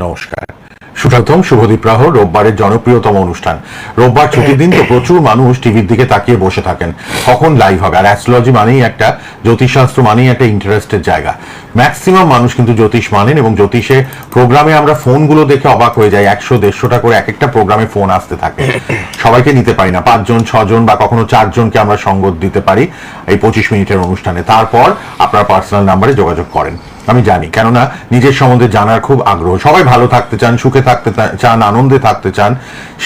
নমস্কার। সুপ্রথম শুভদীপ রাহ, রোববারের জনপ্রিয়তম অনুষ্ঠান। রোববার ছুটির দিন তো প্রচুর মানুষ টিভির দিকে তাকিয়ে বসে থাকেন। কখন লাইভ হবে? আর অ্যাস্ট্রোলজি মানেই একটা, জ্যোতিষশাস্ত্র মানেই একটা ইন্টারেস্টের জায়গা। ম্যাক্সিমাম মানুষ কিন্তু জ্যোতিষ মানেন এবং জ্যোতিষে প্রোগ্রামে আমরা ফোনগুলো দেখে অবাক হয়ে যাই। একশো, দেড়শোটা করে এক একটা প্রোগ্রামে ফোন আসতে থাকে। সবাইকে নিতে পারি না। পাঁচজন, ছজন বা কখনো চারজনকে আমরা সঙ্গ দিতে পারি এই পঁচিশ মিনিটের অনুষ্ঠানে। তারপর আপনার পার্সোনাল নাম্বারে যোগাযোগ করেন। আমি জানি, কেননা নিজের সম্বন্ধে জানার খুব আগ্রহ। সবাই ভালো থাকতে চান, সুখে থাকতে চান, আনন্দে থাকতে চান,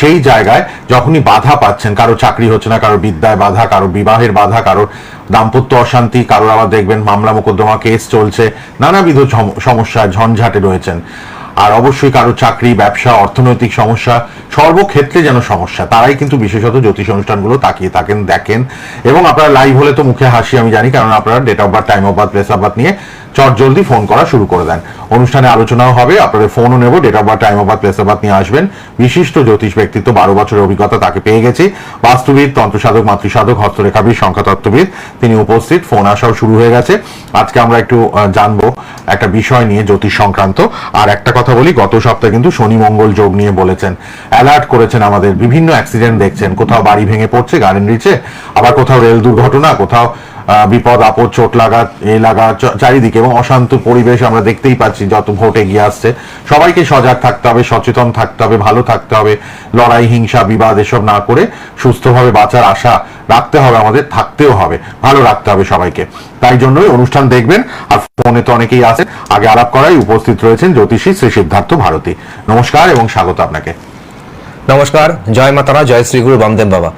সেই জায়গায় যখনই বাধা পাচ্ছেন, কারও চাকরি হচ্ছে না, কারও বিদ্যায় বাধা, কারও বিবাহের বাধা, কারোর দাম্পত্য অশান্তি, কারোর আবার দেখবেন মামলা মোকদ্দমা কেস চলছে, নানাবিধ সমস্যা ঝঞ্ঝাটে রয়েছেন। আর অবশ্যই কারও চাকরি, ব্যবসা, অর্থনৈতিক সমস্যা সর্বক্ষেত্রে যেন সমস্যা, তারাই কিন্তু বিশেষত জ্যোতিষ অনুষ্ঠানগুলো তাকিয়ে থাকেন, দেখেন। এবং আপনারা লাইভ হলে তো মুখে হাসি, আমি জানি, কারণ আপনারা date of birth time of birth place of birth নিয়ে চট জলদি ফোন করা শুরু করে দেন। অনুষ্ঠানে আলোচনাও হবে, আপনাদের ফোনও নেব date of birth time of birth place of birth নিয়ে আসবেন। বিশিষ্ট জ্যোতিষ ব্যক্তিত্ব, বারো বছরের অভিজ্ঞতা তাকে পেয়ে গেছি। বাস্তুবিদ, তন্ত্রসাধক, মাতৃসাধক, হস্তরেখাবিদ, সংখ্যাতত্ত্ববিদ, তিনি উপস্থিত ফোন আসাও শুরু হয়ে গেছে। আজকে আমরা একটু জানব একটা বিষয় নিয়ে, জ্যোতিষ সংক্রান্ত। আর একটা কথা বলি, গত সপ্তাহে কিন্তু শনি মঙ্গল যোগ নিয়ে বলেছেন। অ্যালার্ট করেছেন আমাদের। বিভিন্ন অ্যাক্সিডেন্ট দেখছেন। কোথাও বাড়ি ভেঙে পড়ছে, গাড়ির নিচে, আবার কোথাও রেল দুর্ঘটনা, কোথাও বিপদ, আপদ, চোট লাগা, এ লাগা চারিদিকে এবং অশান্ত পরিবেশ আমরা দেখতেই পাচ্ছি যত ভোট এগিয়ে আসছে। সবাইকে সজাগ থাকতে হবে, সচেতন থাকতে হবে, ভালো থাকতে হবে, লড়াই, হিংসা, বিবাদ, এসব না করে সুস্থভাবে বাঁচার আশা রাখতে হবে আমাদের, থাকতেও হবে, ভালো রাখতে হবে সবাইকে। তাই জন্যই অনুষ্ঠান দেখবেন, আর ফোনে তো অনেকেই আছে আগে আলাপ করাই উপস্থিত রয়েছেন জ্যোতিষী শ্রী সিদ্ধার্থ ভারতী। নমস্কার এবং স্বাগত আপনাকে। নমস্কার, জয় মা তারা, জয় শ্রী গুরু বামদেব বাবা।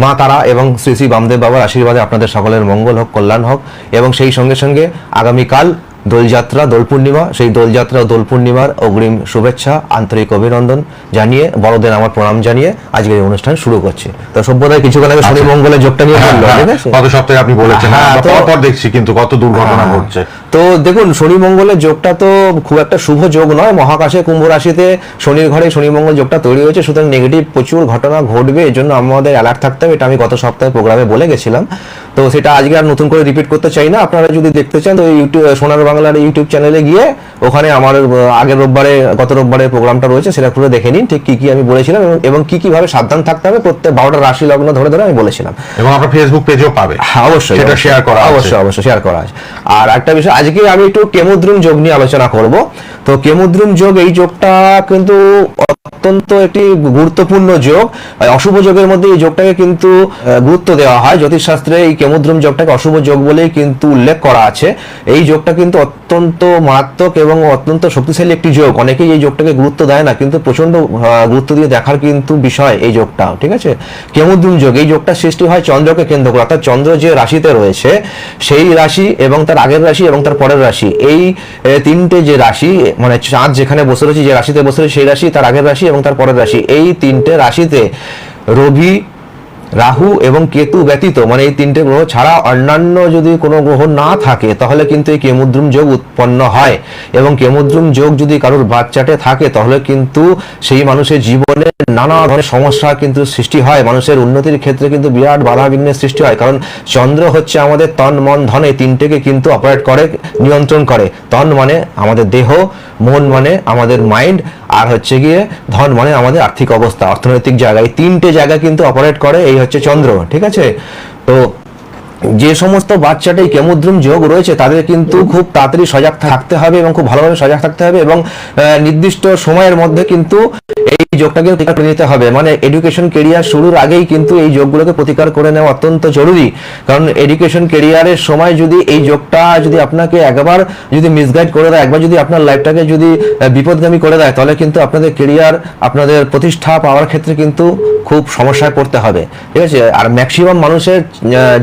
মা তারা এবং শ্রী শ্রী বামদেব বাবার আশীর্বাদে আপনাদের সকলের মঙ্গল হোক, কল্যাণ হোক এবং সেই সঙ্গে সঙ্গে আগামীকাল দোলযাত্রা দোল পূর্ণিমা সেই দোলযাত্রা দোল পূর্ণিমার অগ্রিম শুভেচ্ছা আন্তরিক অভিনন্দন জানিয়ে বড়দের আমার প্রণাম জানিয়ে আজকের এই অনুষ্ঠান শুরু করছি। তো সভ্যতায় কিছুক্ষণ আগে শনি মঙ্গলের যোগটা নিয়ে বলল ঠিক আছে? গত সপ্তাহে আপনি বলেছেন হ্যাঁ, পরপর দেখছি কিন্তু কত দুর্ঘটনা হ্যাঁ। ঘটছে। তো দেখুন শনি মঙ্গলের যোগটা তো খুব একটা শুভ যোগ নয়। মহাকাশে কুম্ভ রাশিতে শনির ঘরে শনি মঙ্গল যোগটা তৈরি হয়েছে সুতরাং নেগেটিভ প্রচুর ঘটনা ঘটবে এর জন্য আমাদের অ্যালার্ট থাকতে হবে। এটা আমি গত সপ্তাহে প্রোগ্রামে বলে গেছিলাম। তো সেটা আজকে আর নতুন করে রিপিট করতে চাই না। আপনারা যদি দেখতে চান, তো ইউটিউব সোনার বাংলার ইউটিউব চ্যানেলে গিয়ে ওখানে আমার আগের রোববারে গত রোববারে প্রোগ্রামটা রয়েছে সেটা পুরো দেখে নিন ঠিক কি কি আমি বলেছিলাম এবং- এবং কি কীভাবে সাবধান থাকতে হবে প্রত্যেক বারোটা রাশি লগ্ন ধরে ধরে আমি বলেছিলাম। এবং আপনার ফেসবুক পেজেও পাবে। হ্যাঁ, অবশ্যই সেটা শেয়ার করা অবশ্যই অবশ্যই শেয়ার করা আছে। আর একটা বিষয় আজকে আমি একটু কেমুদ্রুম যোগ নিয়ে আলোচনা করব। তো কেমুদ্রুম যোগ এই যোগটা কিন্তু অত্যন্ত একটি গুরুত্বপূর্ণ যোগ। অশুভ যোগের মধ্যে এই যোগটাকে কিন্তু গুরুত্ব দেওয়া হয়। জ্যোতিষশাস্ত্রে এই কেমুদ্রুম যোগটাকে অশুভ যোগ বলেই কিন্তু উল্লেখ করা আছে। এই যোগটা কিন্তু অত্যন্ত মারাত্মক এবং অত্যন্ত শক্তিশালী একটি যোগ। অনেকেই এই যোগটাকে গুরুত্ব দেয় না, কিন্তু প্রচণ্ড গুরুত্ব দিয়ে দেখার কিন্তু বিষয় এই যোগটা, ঠিক আছে? কেমুদ্রুম যোগ, এই যোগটা সৃষ্টি হয় চন্দ্রকে কেন্দ্র করে। অর্থাৎ চন্দ্র যে রাশিতে রয়েছে, সেই রাশি এবং তার আগের রাশি এবং তার পরের রাশি। এই তিনটে যে রাশি মানে চাঁদ যেখানে বসে রয়েছে, যে রাশিতে বসে রয়েছে, সেই রাশি, তার আগের রাশি এবং তার পরের রাশি। এই তিনটে রাশিতে রবি রাহু এবং কেতু ব্যতীত মানে এই তিনটে গ্রহ ছাড়া অন্যান্য যদি কোনো গ্রহ না থাকে, তাহলে কিন্তু এই কেমুদ্রুম যোগ উৎপন্ন হয়। এবং কেমুদ্রুম যোগ যদি কারোর বাচ্চাটে থাকে, তাহলে কিন্তু সেই মানুষের জীবনে নানা ধরনের সমস্যা কিন্তু সৃষ্টি হয়। মানুষের উন্নতির ক্ষেত্রে কিন্তু বিরাট বাধা বিঘ্নের সৃষ্টি হয়। কারণ চন্দ্র হচ্ছে আমাদের তন, মন, ধন, এই তিনটেকে কিন্তু অপারেট করে, নিয়ন্ত্রণ করে। তন মানে আমাদের দেহ, মন মানে আমাদের মাইন্ড আর হচ্ছে গিয়ে ধন মানে আমাদের আর্থিক অবস্থা, অর্থনৈতিক জায়গা। এই তিনটে জায়গা কিন্তু অপারেট করে, এই হচ্ছে চন্দ্র ঠিক আছে? তো যে সমস্ত বাচ্চাটাই কেমুদ্রুম যোগ রয়েছে তাদের কিন্তু খুব তাড়াতাড়ি সজাগ থাকতে হবে এবং খুব ভালোভাবে সজাগ থাকতে হবে এবং নির্দিষ্ট সময়ের মধ্যে কিন্তু এই যোগটাকে প্রতিকার করে নিতে হবে। মানে এডুকেশন কেরিয়ার শুরুর আগেই কিন্তু এই যোগগুলোকে প্রতিকার করে নেওয়া অত্যন্ত জরুরি। কারণ এডুকেশন কেরিয়ারের সময় যদি এই যোগটা যদি আপনাকে একবার যদি মিসগাইড করে দেয় একবার যদি আপনার লাইফটাকে যদি বিপদগামী করে দেয় তাহলে কিন্তু আপনাদের কেরিয়ার আপনাদের প্রতিষ্ঠা পাওয়ার ক্ষেত্রে কিন্তু খুব সমস্যায় পড়তে হবে, ঠিক আছে? আর ম্যাক্সিমাম মানুষের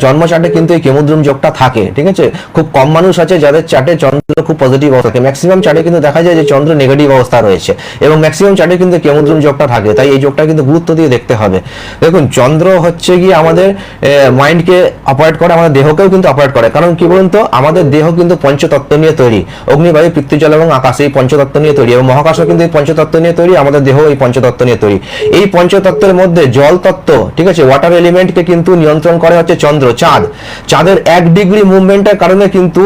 জন্ম চার্টে কিন্তু এই কেমুদ্রুম যোগটা থাকে, ঠিক আছে? খুব কম মানুষ আছে যাদের চার্টে চন্দ্র খুব পজিটিভ অবস্থা থাকে। ম্যাক্সিমাম চার্টে কিন্তু দেখা যায় যে চন্দ্র নেগেটিভ অবস্থা রয়েছে এবং ম্যাক্সিমাম চার্টে কিন্তু কেমুদ্রুম যোগটা থাকে, তাই এই যোগটা কিন্তু গুরুত্ব দিয়ে দেখতে হবে। দেখুন, চন্দ্র হচ্ছে গিয়ে আমাদের মাইন্ডকে অপারেট করে, আমাদের দেহকেও কিন্তু অপারেট করে। কারণ কি বলুন তো? আমাদের দেহ কিন্তু পঞ্চতত্ত্ব নিয়ে তৈরি। অগ্নিবায়ু পৃথ্বীজল এবং আকাশ এই পঞ্চতত্ত্ব নিয়ে তৈরি এবং মহাকাশও কিন্তু এই পঞ্চতত্ত্ব নিয়ে তৈরি, আমাদের দেহ এই পঞ্চতত্ত্ব নিয়ে তৈরি। এই পঞ্চতত্ত্বের মধ্যে জল তত্ত্ব, ঠিক আছে? ওয়াটার এলিমেন্টকে কিন্তু নিয়ন্ত্রণ করে হচ্ছে চন্দ্র, চাঁদ। চাঁদের এক ডিগ্রি মুভমেন্টের কারণে কিন্তু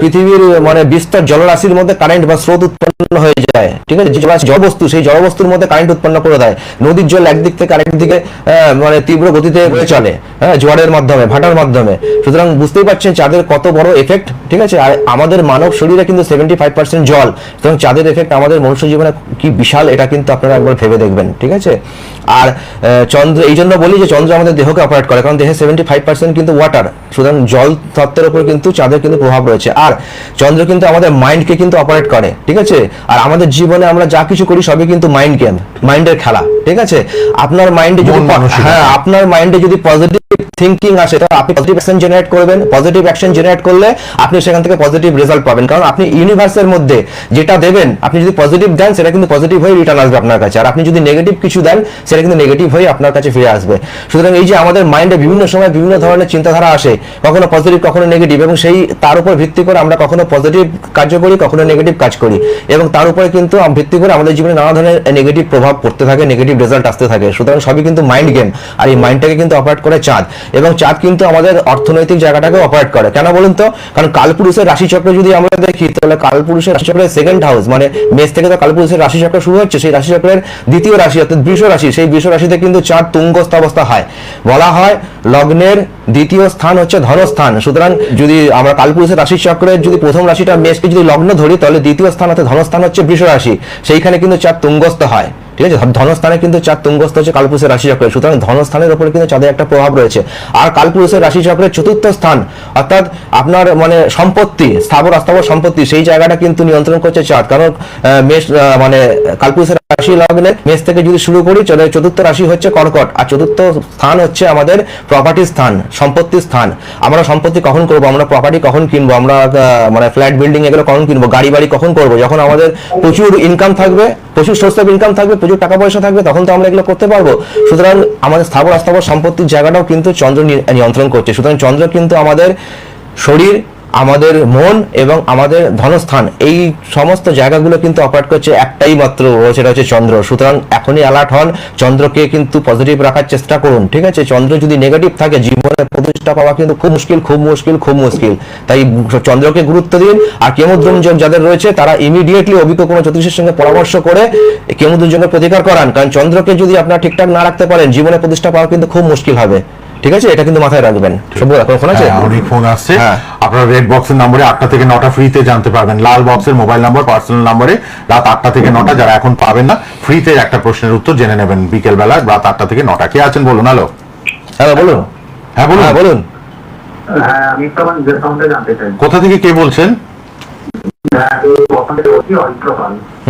পৃথিবীর মানে বিস্তর জলরাশির মধ্যে কারেন্ট বা স্রোত উৎপন্ন হয়ে যায়। যায় ঠিক আছে? যে জড়বস্তু সেই জড়বস্তুর মধ্যে কারেন্ট উৎপন্ন করে দেয়। নদীর জল একদিক থেকে আরেক দিকে মানে তীব্র গতিতে চলে হ্যাঁ জোয়ারের মাধ্যমে ভাটার মাধ্যমে। সুতরাং বুঝতেই পারছেন চাঁদের কত বড় এফেক্ট ঠিক আছে? আর আমাদের মানব শরীরে কিন্তু সেভেন্টি ফাইভ পার্সেন্ট জল। সুতরাং চাঁদের এফেক্ট আমাদের মনুষ্য জীবনে কি বিশাল এটা কিন্তু আপনারা একবার ভেবে দেখবেন ঠিক আছে? আর চন্দ্র এই জন্য বলি যে চন্দ্র আমাদের দেহকে অপারেট করে কারণ দেহে সেভেন্টি ফাইভ পার্সেন্ট কিন্তু ওয়াটার সুতরাং জল তত্ত্বের উপর কিন্তু চাঁদের কিন্তু প্রভাব রয়েছে। আর চন্দ্র কিন্তু আমাদের মাইন্ডকে কিন্তু অপারেট করে ঠিক আছে? আর আমাদের জীবনে আমরা যা কিছু করি সবই কিন্তু মাইন্ড গেম মাইন্ডের খেলা ঠিক আছে? আপনার মাইন্ডে যদি হ্যাঁ আপনার মাইন্ডে যদি পজিটিভ থিঙ্কিং আসে তো আপনি পজিটিভ অ্যাকশন জেনারেট করবেন। পজিটিভ অ্যাকশন জেনারেট করলে আপনি সেখান থেকে পজিটিভ রেজাল্ট পাবেন। কারণ আপনি ইউনিভার্সের মধ্যে যেটা দেবেন আপনি যদি পজিটিভ দেন সেটা কিন্তু পজিটিভ হয়ে রিটার্ন আসবে আপনার কাছে। আর আপনি যদি নেগেটিভ কিছু দেন সেটা কিন্তু নেগেটিভ হয়ে আপনার কাছে ফিরে আসবে। সুতরাং এই যে আমাদের মাইন্ডে বিভিন্ন সময় বিভিন্ন ধরনের চিন্তাধারা আসে কখনো পজিটিভ কখনো নেগেটিভ এবং সেই তার উপর ভিত্তি করে আমরা কখনো পজিটিভ কার্য করি কখনো নেগেটিভ কাজ করি এবং তার উপরে কিন্তু ভিত্তি করে আমাদের জীবনে নানা ধরনের নেগেটিভ প্রভাব পড়তে থাকে নেগেটিভ রেজাল্ট আসতে থাকে। সুতরাং সবই কিন্তু মাইন্ড গেম আর এই মাইন্ডটাকে কিন্তু অপারেট করে চাঁদ। এবং চাঁদ কিন্তু আমাদের অর্থনৈতিক জায়গাটাকে অপারেট করে। কেন বলুন তো? কারণ কালপুরুষের রাশিচক্র যদি আমরা দেখি, তাহলে কালপুরুষের রাশিচক্রের সেকেন্ড হাউস মানে মেষ থেকে তো কালপুরুষের রাশিচক্র শুরু হচ্ছে, সেই রাশিচক্রের দ্বিতীয় রাশি অর্থাৎ বৃষ রাশি, সেই বৃষ রাশিতে কিন্তু চাঁদ তুঙ্গস্থ অবস্থা হয়। বলা হয় লগ্নের দ্বিতীয় স্থান হচ্ছে ধনস্থান। সুতরাং যদি আমরা কালপুরুষের রাশি চক্রের যদি প্রথম রাশিটা মেষকে যদি লগ্ন ধরি, তাহলে দ্বিতীয় স্থান অর্থাৎ ধনস্থান হচ্ছে বৃষ রাশি সেইখানে কিন্তু চাঁদ তুঙ্গস্থ হয়। ঠিক আছে? ধনস্থানে কিন্তু চাঁদ তুঙ্গস্থ হচ্ছে কালপুরুষের রাশি চক্রে সুতরাং ধনস্থানের উপরে কিন্তু চাঁদের একটা প্রভাব রয়েছে। আর কালপুরুষের রাশি চক্রের চতুর্থ স্থান, অর্থাৎ আপনার মানে সম্পত্তি, স্থাবর অস্থাবর সম্পত্তি, সেই জায়গাটা কিন্তু নিয়ন্ত্রণ করছে চাঁদ। কারণ মেষ মানে কালপুরুষের রাশি লগ্নে মেষ থেকে যদি শুরু করি, চলে চতুর্থ রাশি হচ্ছে কর্কট। আর চতুর্থ স্থান হচ্ছে আমাদের প্রপার্টি স্থান, সম্পত্তি স্থান। আমরা সম্পত্তি কখন করব? আমরা প্রপার্টি কখন কিনবো? আমরা মানে ফ্ল্যাট বিল্ডিং এগুলো কখন কিনবো? গাড়ি বাড়ি কখন করব? যখন আমাদের প্রচুর ইনকাম থাকবে, প্রচুর সোর্স অফ ইনকাম থাকবে প্রচুর টাকা পয়সা থাকবে তখন তো আমরা এগুলো করতে পারব। সুতরাং আমাদের স্থাবর অস্থাবর সম্পত্তির জায়গাটাও কিন্তু চন্দ্র নিয়ন্ত্রণ করছে। সুতরাং চন্দ্র কিন্তু আমাদের শরীর আমাদের মন এবং আমাদের ধনস্থান, এই সমস্ত জায়গাগুলো কিন্তু অপারেট করছে একটাই মাত্র সেটা হচ্ছে চন্দ্র। সুতরাং এখনই অ্যালার্ট হন, চন্দ্রকে কিন্তু পজিটিভ রাখার চেষ্টা করুন, ঠিক আছে? চন্দ্র যদি নেগেটিভ থাকে, জীবনে প্রতিষ্ঠা পাওয়া কিন্তু খুব মুশকিল খুব মুশকিল খুব মুশকিল। তাই চন্দ্রকে গুরুত্ব দিন, আর কেমুদ্রম যোগ যাদের রয়েছে, তারা ইমিডিয়েটলি অভিজ্ঞ কোনো জ্যোতিষের সঙ্গে পরামর্শ করে কেমুদ্রম যোগের প্রতিকার করান। কারণ চন্দ্রকে যদি আপনারা ঠিকঠাক না রাখতে পারেন, জীবনে প্রতিষ্ঠা পাওয়া কিন্তু খুব মুশকিল হবে। ঠিক আছে? এটা কিন্তু মাথায় রাখবেন। সব্য এখন ফোন আছে? হ্যাঁ, অনেক ফোন আসছে। হ্যাঁ। আপনারা রেড বক্সের নম্বরে আটটা থেকে নটা ফ্রিতে জানতে পারবেন। লাল বক্সের মোবাইল নাম্বার পার্সোনাল নম্বরে রাত আটটা থেকে নটা। যারা এখন পাবেন না ফ্রিতে একটা প্রশ্নের উত্তর জেনে নেবেন বিকেল বেলা রাত আটটা থেকে নটা। কে আছেন বলুন? হ্যালো হ্যাঁ বলুন। হ্যাঁ বলুন। হ্যাঁ বলুন। হ্যাঁ আমি একটু আমার নিজের সম্বন্ধে জানতে চাই। কোথা থেকে কে বলছেন? হ্যাঁ,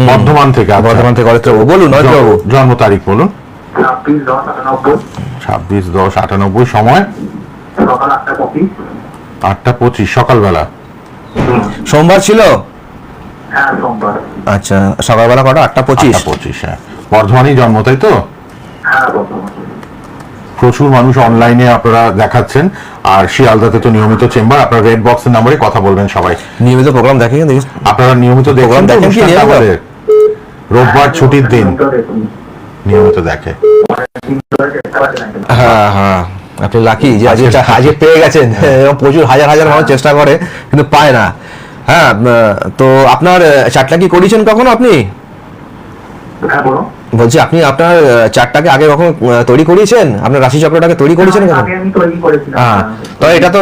বর্ধমান থেকে আচ্ছা। বর্ধমান থেকে অরিত্রবাবু। বলুন অরিত্রবাবু। জন্ম তারিখ বলুন। ছাব্বিশ দশ আটানব্বই। ছাব্বিশ দশ আটানব্বই সময়? সকাল আটটা পঁচিশ। আটটা পঁচিশ সকালবেলা? সোমবার ছিল? হ্যাঁ সোমবার। আচ্ছা সকালবেলা কটা? আটটা পঁচিশ? পঁচিশ হ্যাঁ। বর্ধমানই জন্ম তাই তো? হ্যাঁ প্রচুর মানুষ অনলাইনে আপনারা দেখাচ্ছেন। আর শিয়ালদাতে তো নিয়মিত চেম্বার আপনারা রেড বক্সের নাম্বারে কথা বলবেন সবাই। নিয়মিত প্রোগ্রাম দেখেন আপনারা নিয়মিত দেখেন? রোববার ছুটির দিন। নিয়মিত দেখে। হ্যাঁ হ্যাঁ। আপনি লাকি যে আজকে আজকে- পেয়ে গেছেন। এবং প্রচুর হাজার হাজার মানুষ চেষ্টা করে কিন্তু পায় না। হ্যাঁ তো আপনার চারটা কি করেছেন কখনো আপনি? হ্যাঁ বলছি আপনি আপনার চারটাকে আগে কখন তৈরি করিয়েছেন আপনার রাশি চক্রটাকে তৈরি করেছেন কখন? হ্যাঁ। তো এটা তো।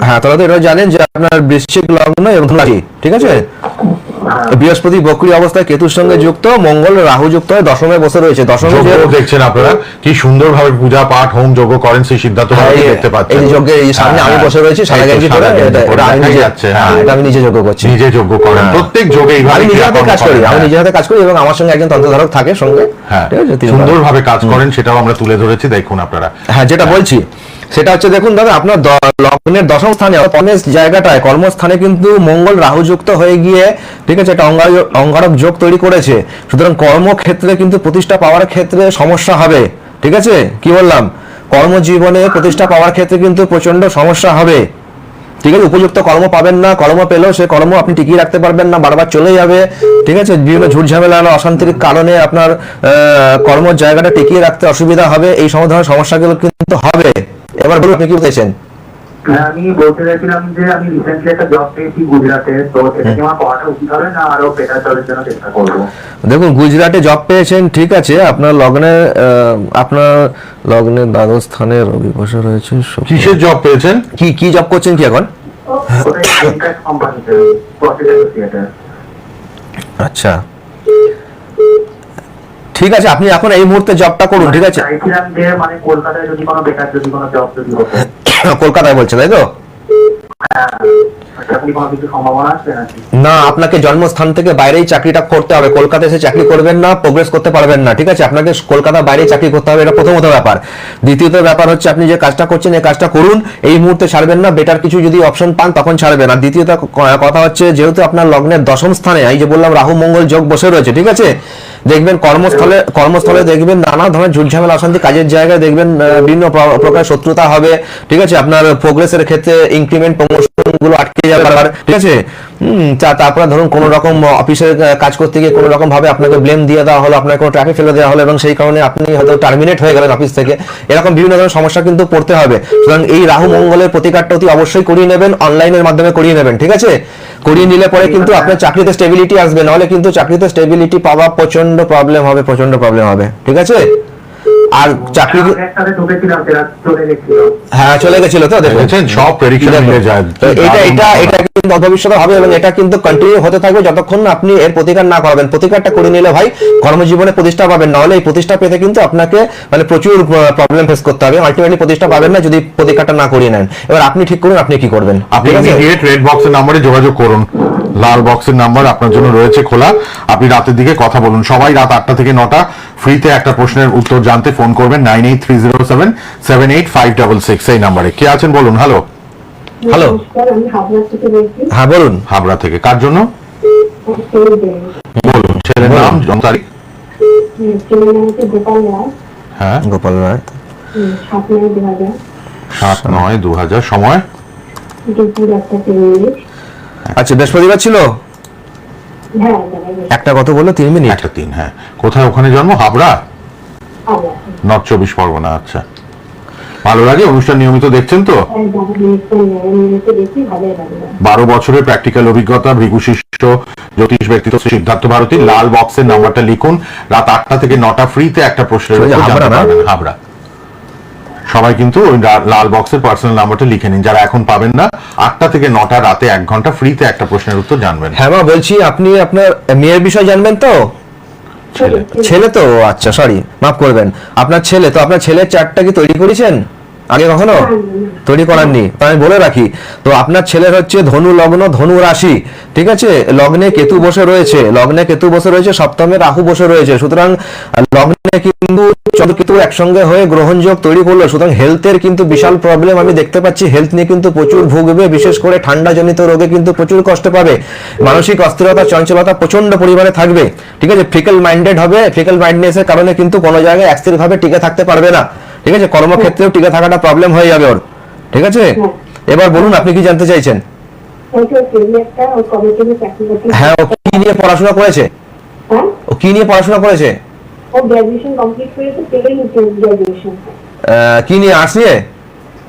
হ্যাঁ তাহলে তো এটা জানেন যে আপনার বৃশ্চিক লগ্ন এবং ধনু রাশি ঠিক আছে? হ্যাঁ, বৃহস্পতি বক্রী অবস্থায় কেতুর সঙ্গে যুক্ত মঙ্গল রাহু যুক্ত হয়ে দশমে বসে রয়েছে। দশমে দেখছেন আপনারা? কি সুন্দরভাবে পূজা পাঠ হোম যজ্ঞ করেন সেই সিদ্ধান্ত দেখতে পাচ্ছেন এই যে সামনে হ্যাঁ, আমি হ্যাঁ। বসে রয়েছি গেঞ্জি পরে আমি নিজে হ্যাঁ। এটা আমি নিজে যোগ্য করছি। নিজে যজ্ঞ করেন। প্রত্যেক যোগে এইভাবে নিজে হাতে কাজ করি আমি। নিজে হাতে কাজ করি এবং আমার সঙ্গে একজন তন্ত্রধারক থাকে সঙ্গে। হ্যাঁ। সুন্দরভাবে কাজ করেন সেটাও আমরা তুলে ধরেছি দেখুন আপনারা। হ্যাঁ যেটা বলছি সেটা হচ্ছে দেখুন দাদা আপনার লগ্নের দশম স্থানে কর্মের জায়গাটায় কর্মস্থানে কিন্তু মঙ্গল রাহু যুক্ত হয়ে গিয়ে ঠিক আছে একটা অঙ্গার- অঙ্গারক যোগ তৈরি করেছে। সুতরাং কর্মক্ষেত্রে কিন্তু প্রতিষ্ঠা পাওয়ার ক্ষেত্রে সমস্যা হবে ঠিক আছে? কি বললাম? কর্মজীবনে প্রতিষ্ঠা পাওয়ার ক্ষেত্রে কিন্তু প্রচণ্ড সমস্যা হবে। ঠিক আছে উপযুক্ত কর্ম পাবেন না কর্ম পেলেও সে কর্ম আপনি টিকিয়ে রাখতে পারবেন না বারবার চলে যাবে ঠিক আছে? বিভিন্ন ঝুট ঝামেলা অশান্তির কারণে আপনার আহ, কর্মর জায়গাটা টিকিয়ে রাখতে অসুবিধা হবে এই ধরনের সমস্যাগুলো কিন্তু হবে। এবার বলুন আপনি কি বলতেছেন? হ্যাঁ, আমি বলতে চাইছিলাম যে আমি রিসেন্টলি একটা জব পেয়েছি গুজরাটে তো সেটা কি আমার করাটা উচিত হবে না আরও বেটার জবের জন্য চেষ্টা করব? দেখুন গুজরাটে জব পেয়েছেন ঠিক আছে আপনার লগ্নে আপনার লগ্নে দ্বাদশ স্থানে রবি বসে রয়েছে কিসের জব পেয়েছেন? কি কি জব করছেন কি এখন? আচ্ছা। ঠিক আছে আপনি এখন এই মুহূর্তে জবটা করুন ঠিক আছে? চাইছিলাম যে মানে কলকাতায় যদি কোনো বেকার যদি কোনো জব যদি হতো। কলকাতায় বলছেন তাই তো? হ্যাঁ না আপনাকে জন্মস্থান থেকে বাইরেই চাকরিটা করতে হবে। কলকাতায় এসে চাকরি করবেন না প্রোগ্রেস করতে পারবেন না ঠিক আছে? আপনাকে কলকাতা বাইরে চাকরি করতে হবে এটা প্রথমত ব্যাপার। দ্বিতীয়ত ব্যাপার হচ্ছে আপনি যে কাজটা করছেন এই কাজটা করুন। এই মুহূর্তে ছাড়বেন না বেটার কিছু যদি অপশন পান তখন ছাড়বেন। আর দ্বিতীয়ত কথা হচ্ছে যেহেতু আপনার লগ্নের দশম স্থানে এই যে বললাম রাহু মঙ্গল যোগ বসে রয়েছে ঠিক আছে? দেখবেন কর্মস্থলে কর্মস্থলে দেখবেন নানা ধরনের ঝুটঝামেলা অশান্তি কাজের জায়গায় দেখবেন বিভিন্ন প্রকার শত্রুতা হবে। ঠিক আছে? আপনার প্রোগ্রেসের ক্ষেত্রে ইনক্রিমেন্ট প্রমোশনগুলো আটকে যাবে বারবার, ঠিক আছে? তারপরে ধরুন কোনো রকম অফিসে কাজ করতে গিয়ে কোনো রকম ভাবে আপনাকে ব্লেম দিয়ে দেওয়া হলো আপনাকে কোনো ট্রাকে ফেলে দেওয়া হলো এবং সেই কারণে আপনি হয়তো টার্মিনেট হয়ে গেলেন অফিস থেকে। এরকম বিভিন্ন ধরনের সমস্যা কিন্তু পড়তে হবে। সুতরাং এই রাহু মঙ্গলের প্রতিকারটা অতি অবশ্যই করিয়ে নেবেন অনলাইনের মাধ্যমে করিয়ে নেবেন। ঠিক আছে? করিয়ে নিলে পরে কিন্তু আপনার চাকরিতে স্টেবিলিটি আসবে। নাহলে কিন্তু চাকরিতে স্টেবিলিটি পাওয়া প্রচণ্ড প্রবলেম হবে প্রচণ্ড প্রবলেম হবে। ঠিক আছে? আর চাকরি হ্যাঁ চলে গেছিল তো দেখেছেন? সব প্রেডিকশন মিলে যায়। এটা এটা এটা কিন্তু হবে এবং এটা কিন্তু কন্টিনিউ হতে থাকবে যতক্ষণ না আপনি এর প্রতিকার না করবেন। প্রতিকারটা করে নিলে ভাই কর্মজীবনে প্রতিষ্ঠা পাবেন নাহলে এই প্রতিষ্ঠা পেতে কিন্তু আপনাকে মানে প্রচুর প্রবলেম ফেস করতে হবে। আলটিমেটলি প্রতিষ্ঠা পাবেন না যদি প্রতিকারটা না করিয়ে নেন। এবার আপনি ঠিক করুন আপনি কি করবেন? আপনি রেড বক্সের নম্বরে যোগাযোগ করুন। লাল বক্সের নাম্বার আপনার জন্য রয়েছে খোলা। আপনি রাতের দিকে কথা বলুন। সবাই রাত আটটা থেকে নটা। ফ্রিতে একটা প্রশ্নের উত্তর জানতে ফোন করবেন nine eight three zero seven seven eight five double six এই নাম্বারে কে আছেন বলুন? Hello hello. নমস্কার আমি হাবড়া থেকে বলছি হ্যাঁ বলুন। হাবড়া থেকে। কার জন্য? বলুন ছেলের নাম জন্ম তারিখ? ছেলের নাম হচ্ছে গোপাল রায়। হ্যাঁ। গোপাল রায়। সাত নয় দু হাজার। সময়? আচ্ছা বৃহস্পতিবার ছিল? হ্যাঁ একটা কত বলল তিন মিনিট। একটা তিন হ্যাঁ। কোথায় ওখানে জন্ম? হাবড়া? নর্থ চব্বিশ পরগনা আচ্ছা। ভালো লাগে? অনুষ্ঠান নিয়মিত দেখছেন তো? হ্যাঁ বারো বছরের প্র্যাকটিক্যাল অভিজ্ঞতা ভৃগুশিষ্ট জ্যোতিষ ব্যক্তিত্ব সিদ্ধার্থ ভারতী লাল বক্সের নাম্বারটা লিখুন। রাত আটটা থেকে নটা ফ্রিতে একটা প্রশ্নের সোজা হাবড়া জানতে না? পারবেন। হাবড়া। সবাই কিন্তু ওই লাল বক্সের পার্সোনাল নাম্বারটা লিখে নিন। যারা এখন পাবেন না আটটা থেকে নটা রাতে এক ঘণ্টা ফ্রিতে একটা প্রশ্নের উত্তর জানবেন। হ্যাঁ মা বলছি আপনি আপনার মেয়ের বিষয় জানবেন তো? ছেলে। তো আচ্ছা সরি মাফ করবেন। আপনার ছেলে, তো আপনার ছেলের চারটা কি তৈরি করেছেন? আগে কখনো? তৈরি করাননি তো আমি বলে রাখি তো আপনার ছেলের হচ্ছে ধনু লগ্ন ধনু রাশি ঠিক আছে? লগ্নে কেতু বসে রয়েছে লগ্নে কেতু বসে রয়েছে সপ্তমে রাহু বসে রয়েছে। সুতরাং লগ্নে কিন্তু চন্দ্র কেতু একসঙ্গে হয়ে গ্রহণযোগ তৈরি করল। সুতরাং হেলথের কিন্তু বিশাল প্রবলেম আমি দেখতে পাচ্ছি হেলথ নিয়ে কিন্তু প্রচুর ভুগবে। বিশেষ করে ঠান্ডা জনিত রোগে কিন্তু প্রচুর কষ্ট পাবে। মানসিক অস্থিরতা চঞ্চলতা প্রচণ্ড পরিমাণে থাকবে। ঠিক আছে? ফিকেল মাইন্ডেড হবে। ফিকেল মাইন্ডনেসের কারণে কিন্তু কোনো জায়গায় অস্থিরভাবে টিকে থাকতে পারবে না। ঠিক আছে? কর্মক্ষেত্রেও টিকে থাকাটা প্রবলেম হয়ে যাবে ওর। ঠিক আছে? এবার বলুন আপনি কি জানতে চাইছেন? করতে হ্যাঁ ও কি নিয়ে পড়াশোনা করেছে? হ্যাঁ? ও কি নিয়ে পড়াশোনা করেছে? ও গ্র্যাজুয়েশন কমপ্লিট করেছে গ্র্যাজুয়েশন আহ, কি নিয়ে আর্টস নিয়ে?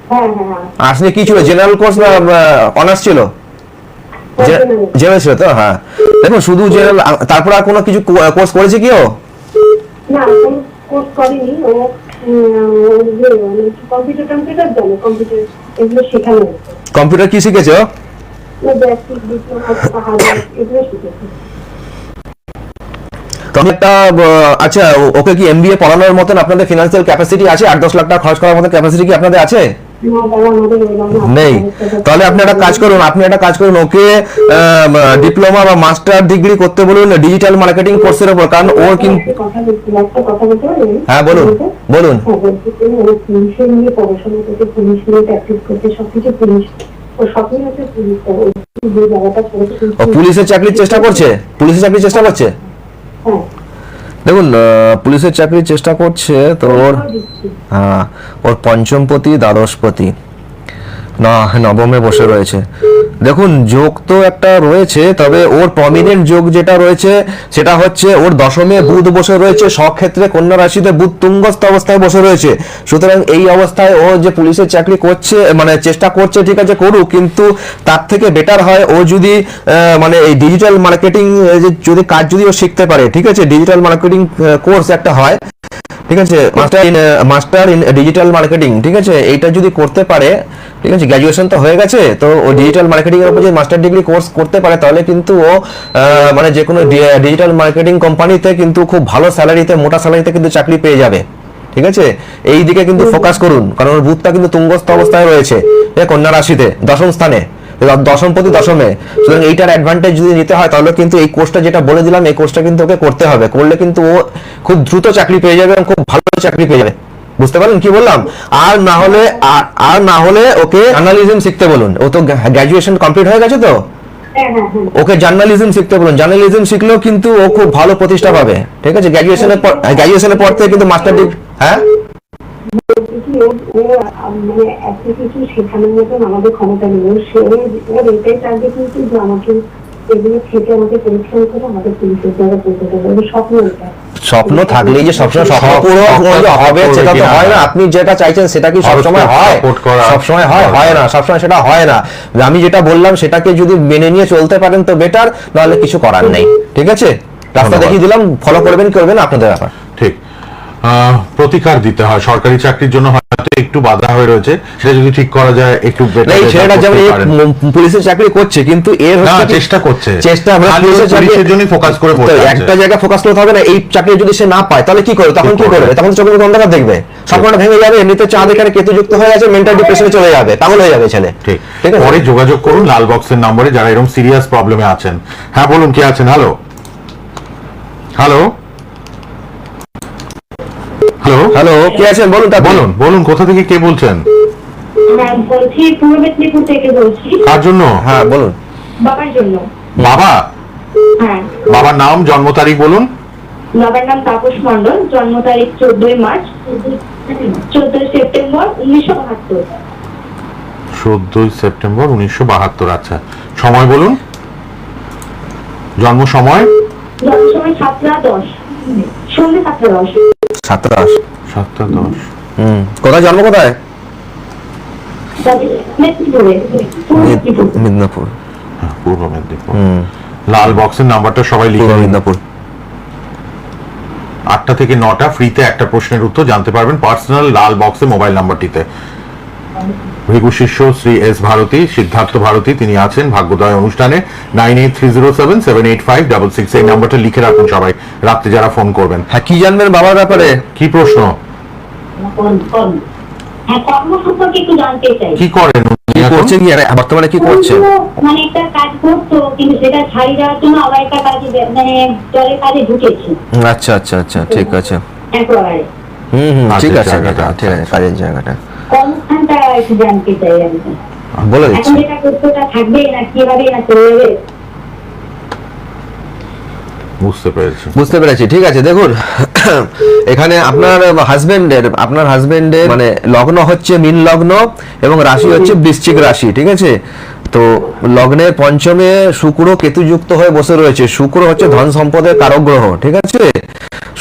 হ্যাঁ হ্যাঁ হ্যাঁ। আর্টস নিয়ে কি ছিল? জেনারেল কোর্স না অনার্স ছিল? জেনারেল ছিল। তো? হ্যাঁ। দেখুন শুধু জেনারেল তারপর আর কোনো কিছু কোর্স করেছে কি ও? না কোর্স করেনি। ও কম্পিউটার কি শিখেছো? একটা আচ্ছা ওকে কি এমবিএ পড়ানোর মতন আপনাদের ফিনান্সিয়াল ক্যাপাসিটি আছে? আট দশ লাখ টাকা খরচ করার মতো ক্যাপাসিটি কি আপনাদের আছে? নেই। তাহলে আপনি একটা কাজ করুন আপনি একটা কাজ করুন ওকে ডিপ্লোমা বা মাস্টার ডিগ্রি করতে বলুন ডিজিটাল মার্কেটিং কোর্সের উপর কারণ ওর কিন্তু কথা বলতে পারবেন হ্যাঁ? বলুন বলুন। হ্যাঁ পুলিশের কিন্তু- চাকরির চেষ্টা করছে? পুলিশের চাকরির চেষ্টা করছে? হ্যাঁ। দেখুন পুলিশের চাকরির চেষ্টা করছে তোর ওর হ্যাঁ ওর পঞ্চমপতি দ্বাদশপতি। না নবমে বসে রয়েছে। দেখুন, যোগ তো একটা রয়েছে, তবে ওর প্রমিনেন্ট যোগ যেটা রয়েছে, সেটা হচ্ছে ওর দশমে বুধ বসে রয়েছে, সব ক্ষেত্রে কন্যা রাশিতে বুধ তুঙ্গস্থ অবস্থায় বসে রয়েছে। সুতরাং এই অবস্থায় ও যে পুলিশের চাকরি করছে মানে চেষ্টা করছে, ঠিক আছে, করুক, কিন্তু তার থেকে বেটার হয় ও যদি মানে এই ডিজিটাল মার্কেটিং যদি কাজ যদি ও শিখতে পারে, ঠিক আছে ডিজিটাল মার্কেটিং কোর্স একটা হয় ঠিক আছে? Master in master in digital marketing ঠিক আছে? এইটা যদি করতে পারে ঠিক আছে? গ্র্যাজুয়েশন তো হয়ে গেছে তো ও ডিজিটাল মার্কেটিং এর উপর যদি মাস্টার ডিগ্রি কোর্স করতে পারে তাহলে কিন্তু ও মানে যে কোনো ডিজিটাল মার্কেটিং কোম্পানিতে কিন্তু খুব ভালো স্যালারিতে মোটা স্যালারিতে কিন্তু চাকরি পেয়ে যাবে। ঠিক আছে? এই দিকে কিন্তু ফোকাস করুন কারণ বুথটা কিন্তু তুঙ্গস্থ অবস্থায় রয়েছে কন্যা রাশিতে দশম স্থানে। দশম প্রতি দশমে। সুতরাং এইটার অ্যাডভান্টেজ যদি নিতে হয় তাহলে কিন্তু এই কোর্সটা যেটা বলে দিলাম এই কোর্সটা কিন্তু ওকে করতে হবে। করলে কিন্তু ও খুব দ্রুত চাকরি পেয়ে যাবে এবং খুব ভালো চাকরি পেয়ে যাবে। বুঝতে পারলেন কি বললাম? আর না হলে আর- না হলে ওকে জার্নালিজম শিখতে বলুন। ও তো গ্র্যাজুয়েশন কমপ্লিট হয়ে গেছে তো? হ্যাঁ হ্যাঁ হ্যাঁ। ওকে জার্নালিজম শিখতে বলুন। জার্নালিজম শিখলেও কিন্তু ও খুব ভালো প্রতিষ্ঠা পাবে। ঠিক আছে? গ্র্যাজুয়েশনের পর গ্র্যাজুয়েশনের পর থেকে কিন্তু মাস্টার ডিগ্রি হ্যাঁ? মানে এত কিছু শেখানোর মতন আমাদের ক্ষমতা নেই। সে ওর এটাই চাইবে কিন্তু যে আমাকে এগুলো থেকে আমাকে পরিশ্রম করে আমাদের পুলিশের পৌঁছতে হবে। স্বপ্ন এটা। স্বপ্ন থাকলেই যে সবসময় স্বপ্ন পুরো হবে সেটা তো হয় না। আপনি যেটা চাইছেন সেটা কি সবসময় হয়? সবসময় হয় হয় না। সবসময় সেটা হয় না। আমি যেটা বললাম সেটাকে যদি মেনে নিয়ে চলতে পারেন তো বেটার নাহলে কিছু করার নেই। ঠিক আছে? রাস্তা দেখিয়ে দিলাম ফলো করবেন কি করবেন আপনাদের ব্যাপার। ঠিক। প্রতিকার দিতে হয়। সরকারি চাকরির জন্য হয়তো একটু বাধা হয়ে রয়েছে। সেটা যদি ঠিক করা যায় একটু ছেলেটা যেমন পুলিশের চাকরি করছে কিন্তু এর চেষ্টা করছে। চেষ্টা আমরা পুলিশের পুলিশের ফোকাস করে। একটা ফোকাস করতে হবে না এই চাকরি যদি সে না পায় তাহলে কি করবে? তখন কি করবে? তখন চোখের অন্ধকার দেখবে। স্বপ্নটা ভেঙে যাবে এমনিতে চাঁদ এখানে কেতু যুক্ত হয়ে আছে মেন্টাল ডিপ্রেশনে চলে যাবে পাগল হয়ে যাবে ছেলে। ঠিক। পরে যোগাযোগ করুন লাল বক্সের নম্বরে যারা এরকম সিরিয়াস প্রবলেমে আছেন। হ্যাঁ বলুন কে আছেন? হ্যালো হ্যালো হ্যালো হ্যালো কে আছেন? বলুন তা বলুন বলুন কোথা থেকে কে বলছেন? বলছি পূর্ব মেদিনীপুর থেকে বলছি। কার জন্য? হ্যাঁ বলুন। বাবার জন্য। বাবা? হ্যাঁ। বাবার নাম জন্ম তারিখ বলুন। বাবার নাম তাপস মন্ডল জন্ম তারিখ চোদ্দই মার্চ চোদ্দই সেপ্টেম্বর উনিশশো বাহাত্তর। চোদ্দই সেপ্টেম্বর উনিশশো বাহাত্তর আচ্ছা। সময় বলুন। জন্ম সময়? জন্ম সময় সাতটা দশ। সন্ধ্যে সাতটা দশ। সাতাশ সাতটা দশ। হুম। কোথায়? জন্ম কোথায়? মেদিনীপুর। হ্যাঁ, পূর্ব মেদিনীপুর। লাল বক্সের নাম্বারটা সবাই লিখে মিদনাপুর। আটটা থেকে নটা ফ্রিতে একটা প্রশ্নের উত্তর জানতে পারবেন পার্সোনাল লাল বক্সে মোবাইল নাম্বারটিতে ভৃগু শিষ্য শ্রী এস ভারতী সিদ্ধার্থ ভারতী তিনি আছেন ভাগ্যোদয় অনুষ্ঠানে। Nine eight three zero seven seven eight five double six. এই নাম্বারটা লিখে রাখুন সবাই। রাত্রে যারা ফোন করবেন। হ্যাঁ কি জানবেন বাবার ব্যাপারে? কি প্রশ্ন? হ্যাঁ কর্ম সম্পর্কে একটু জানতে চাই কি? করেন কি করছেন বর্তমানে কি করছেন? মানে একটা কাজ করতো কিন্তু সেটা ছাড়িয়ে দেওয়ার জন্য আবার একটা কাজে মানে জলের কাজে ঢুকেছি আচ্ছা আচ্ছা আচ্ছা ঠিক আছে। একেবারে হুম হুম ঠিক আছে জায়গাটা, ঠিক আছে কাজের জায়গাটা। কর্মস্থানটা একটু জানতে চাই আমি। বলে এখন দিচ্ছি। যেটা করতো ওটা থাকবে না কীভাবে না চলে বুঝতে পেরেছি। বুঝতে পেরেছি ঠিক আছে দেখুন এখানে আপনার হাজবেন্ডের আপনার হাজবেন্ডের মানে লগ্ন হচ্ছে মীন লগ্ন এবং রাশি হচ্ছে বৃশ্চিক রাশি ঠিক আছে? তো লগ্নের পঞ্চমে শুক্র কেতু যুক্ত হয়ে বসে রয়েছে। শুক্র হচ্ছে ধন সম্পদের কারক গ্রহ ঠিক আছে?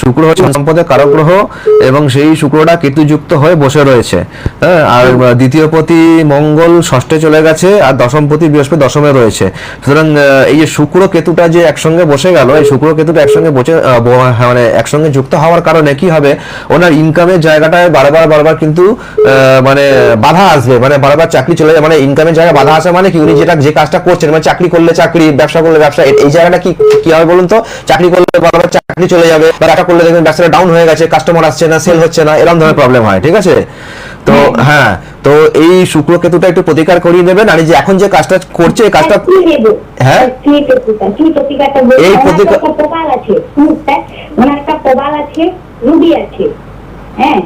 শুক্র হচ্ছে ধন সম্পদের কারক গ্রহ এবং সেই শুক্রটা কেতু যুক্ত হয়ে বসে রয়েছে। হ্যাঁ আর দ্বিতীয় পতি মঙ্গল ষষ্ঠে চলে গেছে আর দশম পতি বৃহস্পতি দশমে রয়েছে। সুতরাং এই যে শুক্র কেতুটা যে একসঙ্গে বসে গেল, এই শুক্র কেতুটা একসঙ্গে বসে মানে একসঙ্গে যুক্ত হওয়ার কারণে কি হবে? ওনার ইনকামের জায়গাটায় বারবার বারবার কিন্তু মানে বাধা আসবে মানে বারবার চাকরি চলে যাবে মানে ইনকামের জায়গায় বাধা আসে মানে কি? উনি যেটা যে কাজটা করছেন মানে চাকরি করলে চাকরি ব্যবসা করলে ব্যবসা এই জায়গাটা কি কি হবে বলুন তো? চাকরি করলে বারবার চাকরি চলে যাবে বা ব্যবসা করলে দেখবেন ব্যবসাটা ডাউন হয়ে গেছে কাস্টমার আসছে না সেল হচ্ছে না এরকম ধরনের প্রবলেম হয় ঠিক আছে? তো হ্যাঁ। তো এই শুক্র কেতুটা একটু প্রতিকার করিয়ে নেবেন আর যে এখন যে কাজটা করছে এই কাজটা হ্যাঁ? প্রতিকারটা এই প্রতিকার- আছে একটা প্রবাল আছে রুবি আছে হ্যাঁ?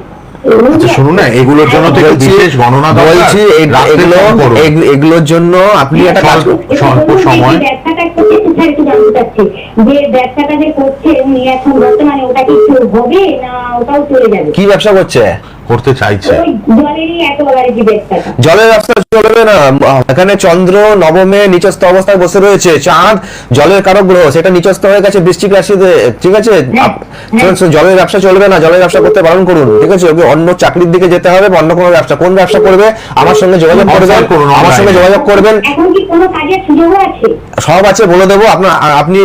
শুনুন না এগুলোর জন্য তো বিশেষ গণনা বলছি এগুলো ফোন করুন। এগ- এগুলোর জন্য আপনি একটা স্বল্প- স্বল্প সময়। ব্যবসাটা করছে স্যার একটু জানতে চাচ্ছি। যে ব্যবসাটা যে করছে উনি এখন বর্তমানে ওটা কি হবে না ওটাও চলে যাবে? কি ব্যবসা করছে? করতে চাইছে। জলের ব্যবসা চলবে না। এখানে চন্দ্র নবমে নিচস্থ অবস্থায় বসে রয়েছে। চাঁদ জলের কারক গ্রহ সেটা নিচস্থ হয়ে গেছে বৃশ্চিক রাশিতে। ঠিক আছে? শুনুন, শুনুন, জলের ব্যবসা চলবে না। জলের ব্যবসা করতে বারণ করুন। ঠিক আছে? ওকে অন্য চাকরির দিকে যেতে হবে বা অন্য কোনো ব্যবসা। কোন ব্যবসা করবে? আমার সঙ্গে যোগাযোগ করবেন আমার সঙ্গে যোগাযোগ করবেন। এখন কি কোনো কাজের সুযোগও আছে? সব আছে বলে দেবো। আপনার আপনি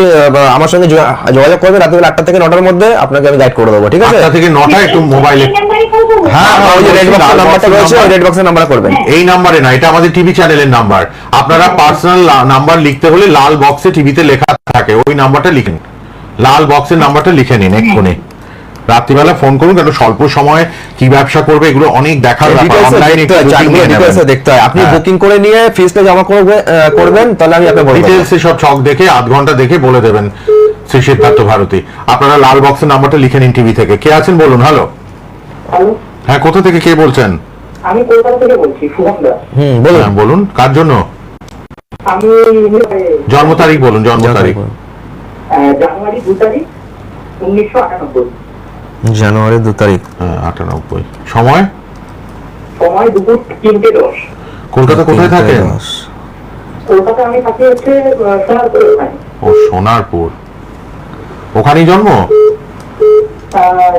আমার সঙ্গে যোগাযোগ করবেন রাত্রিবেলা আটটা থেকে নটার মধ্যে আপনাকে আমি গাইড করে দেবো ঠিক আছে? থেকে নটা একটু মোবাইলে? হ্যাঁ হ্যাঁ, ওই যে রেড বক্সের নাম্বারটা রয়েছে ওই রেড বক্সের নাম্বার করবেন। এই নাম্বারে না এটা আমাদের টিভি চ্যানেলের নাম্বার আপনারা পার্সোনাল নাম্বার লিখতে হলে লাল বক্সে টিভিতে লেখা থাকে ওই নাম্বারটা লিখেন লাল বক্সের নাম্বারটা লিখে নিন এক্ষুনি। রাত্রিবেলা ফোন করুন কেন স্বল্প সময়ে কি ব্যবসা করবে এগুলো অনেক দেখার অনলাইনে দেখতে হয়, হয়। আপনি বুকিং করে নিয়ে ফিসটা জমা করবে করবেন তাহলে আমি আপনাকে ডিটেলস সব ছক দেখে আধ ঘণ্টা দেখে বলে দেবেন শ্রী সিদ্ধার্থ ভারতী। আপনারা লাল বক্সের নাম্বারটা লিখে নিন টিভি থেকে। কে আছেন বলুন? হ্যালো হ্যাঁ কোথা থেকে কে বলছেন? আমি কলকাতা থেকে বলছি শুভম দাস। হুম বলুন। হ্যাঁ বলুন। কার জন্য? আমি জন্ম তারিখ বলুন জন্ম তারিখ জানুয়ারি দু তারিখ উনিশশো আটানব্বই। জানুয়ারি দু তারিখ। হ্যাঁ, আটানব্বই। সময়? সময় দুপুর তিনটে দশ। কলকাতা কোথায় থাকেন কলকাতা আমি থাকি হচ্ছে ও সোনারপুর। ওখানেই জন্ম?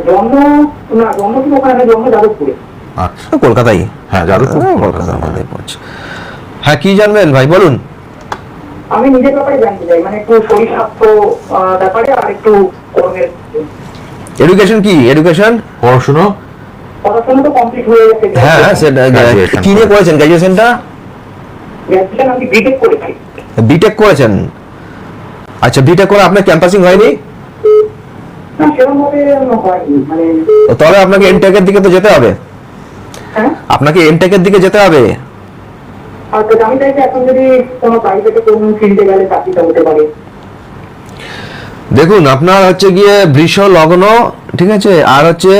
জন্ম না জন্ম ওখানে জন্ম যাদবপুরে। আচ্ছা। কলকাতায়? হ্যাঁ যাদবপুর। পড়ছে। হ্যাঁ কি জানবেন ভাই? বলুন। আমি নিজের ব্যাপারে জানতে চাই মানে একটু শরীর স্বাস্থ্য ব্যাপারে আর একটু কর্মের এডুকেশন কি? এডুকেশন পড়াশুনো? পড়াশোনা তো কমপ্লিট হয়ে গেছে। হ্যাঁ সেটা কি নিয়ে করেছেন? গ্র্যাজুয়েশনটা গ্র্যাজুয়েশন আমি বিটেক করেছি। বিটেক করেছেন? আচ্ছা বিটেক করে আপনার ক্যাম্পাসিং হয়নি? না সেরকম ভাবে হয়নি মানে তবে আপনাকে এমটেকের দিকে তো যেতে হবে। হ্যাঁ? আপনাকে এমটেকের দিকে যেতে হবে? তো আমি চাইছি এখন যদি কোনো প্রাইভেটে কোন ফিল্ডে গেলে চাকরিটা হতে পারে। দেখুন, আপনার হচ্ছে গিয়ে বৃষ লগ্ন, ঠিক আছে, আর হচ্ছে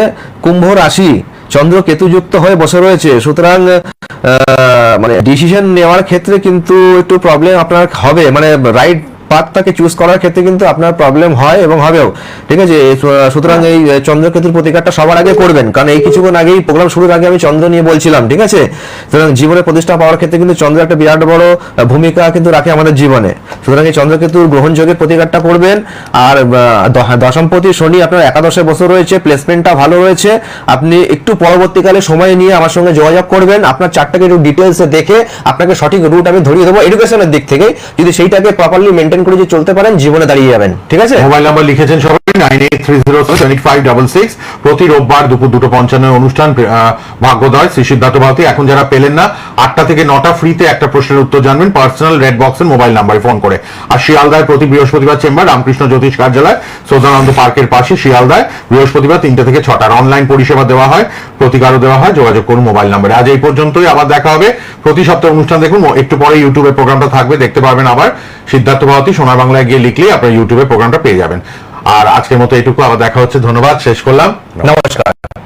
কুম্ভ রাশি, চন্দ্র কেতু যুক্ত হয়ে বসে রয়েছে। সুতরাং মানে ডিসিশন নেওয়ার ক্ষেত্রে কিন্তু একটু প্রবলেম আপনার হবে। মানে রাইট পাথটাকে চুজ করার ক্ষেত্রে কিন্তু আপনার প্রবলেম হয় এবং হবেও। ঠিক আছে? সুতরাং এই চন্দ্রকেতুর প্রতিকারটা সবার আগে করবেন। কারণ এই কিছুক্ষণ আগেই প্রোগ্রাম শুরুর আগে আমি চন্দ্র নিয়ে বলছিলাম, ঠিক আছে? সুতরাং জীবনে প্রতিষ্ঠা পাওয়ার ক্ষেত্রে কিন্তু চন্দ্র একটা বিরাট বড় ভূমিকা কিন্তু রাখে আমাদের জীবনে। সুতরাং এই চন্দ্রকেতুর গ্রহণযোগের প্রতিকারটা করবেন। আর দশমপতি শনি আপনার একাদশে বছর রয়েছে প্লেসমেন্টটা ভালো রয়েছে। আপনি একটু পরবর্তীকালে সময় নিয়ে আমার সঙ্গে যোগাযোগ করবেন। আপনার চারটাকে একটু ডিটেলসে দেখে আপনাকে সঠিক রুট আমি ধরিয়ে দেবো এডুকেশনের দিক থেকে যদি সেইটাকে প্রপারলি মেনটেন করে যে চলতে পারেন, জীবনে দাঁড়িয়ে যাবেন। ঠিক আছে? মোবাইল নাম্বার লিখেছেন সবাই, nine eight three zero five double six. প্রতি রোববার দুপুর দুটো পঞ্চান্ন অনুষ্ঠান ভাগ্যোদয়। শ্রী সিদ্ধার্থ ভারতী, এখন যারা পেলেন না, আটটা থেকে নটা ফ্রিতে একটা প্রশ্নের উত্তর জানবেন পার্সোনাল রেড বক্সের মোবাইল নাম্বারে ফোন করে। আর শিয়ালদায় প্রতি বৃহস্পতিবার চেম্বার, রামকৃষ্ণ জ্যোতিষ কার্যালয় সৌদানন্দ পার্কের পাশে শিয়ালদায়, বৃহস্পতিবার তিনটে থেকে ছটার অনলাইন পরিষেবা দেওয়া হয়, প্রতিকারও দেওয়া হয়, যোগাযোগ করুন মোবাইল নাম্বারে। আজ এই পর্যন্তই, আবার দেখা হবে। প্রতি সপ্তাহে অনুষ্ঠান দেখুন, একটু পরে ইউটিউবে প্রোগ্রামটা থাকবে, দেখতে পারবেন আবার সিদ্ধার্থ ভারতী। সোনার বাংলায় গিয়ে লিখলে আপনার ইউটিউবে প্রোগ্রামটা পেয়ে যাবেন। আর আজকের মতো এটুকু আবার দেখা হচ্ছে, ধন্যবাদ, শেষ করলাম। নমস্কার।